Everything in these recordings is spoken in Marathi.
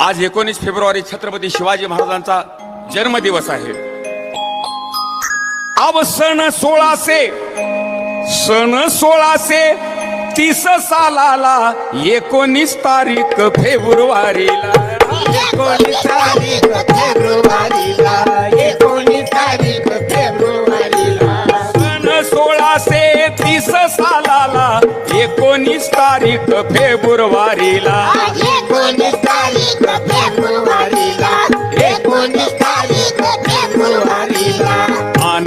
आज एकोणीस फेब्रुवारी छत्रपती शिवाजी महाराजांचा जन्मदिवस आहे. अब सण सोळाशे सण सोळाशे तीस सालाला एकोणीस तारीख फेब्रुवारीला. एकोणीस तारीख फेब्रुवारीला एकोणीस तारीख फेब्रुवारीला. सन सोळाशे तीस सालाला एकोणीस तारीख फेब्रुवारीला.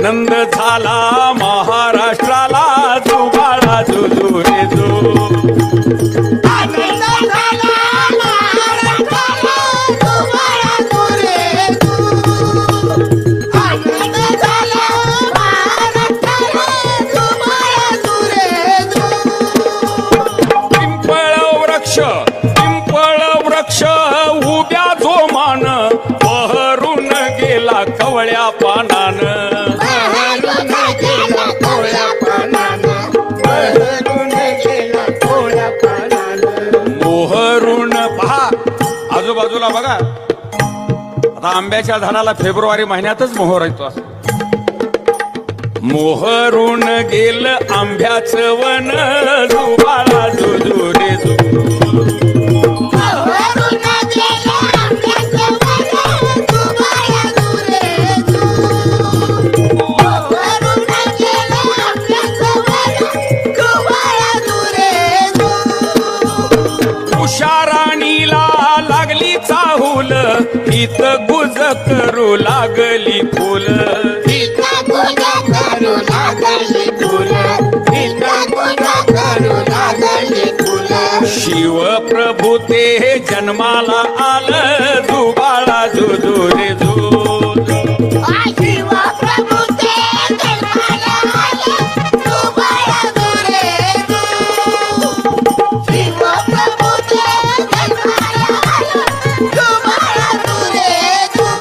आनंद झाला महाराष्ट्राला जुबाळा जुजू रे जो आजूबाजूला बघा. आता आंब्याच्या झाडाला फेब्रुवारी महिन्यातच मोहर येतो असं. मोहरून गेल आंब्याचं वन जुबाळा जुजू रे जू लागली चाहूल. इत गुज करू लागली फुल. इथं पूजा करू लागली फुलं. इथं पूजा करू लागली फुलं. शिव प्रभू ते जन्माला आलं. जुबाळा जुजू रे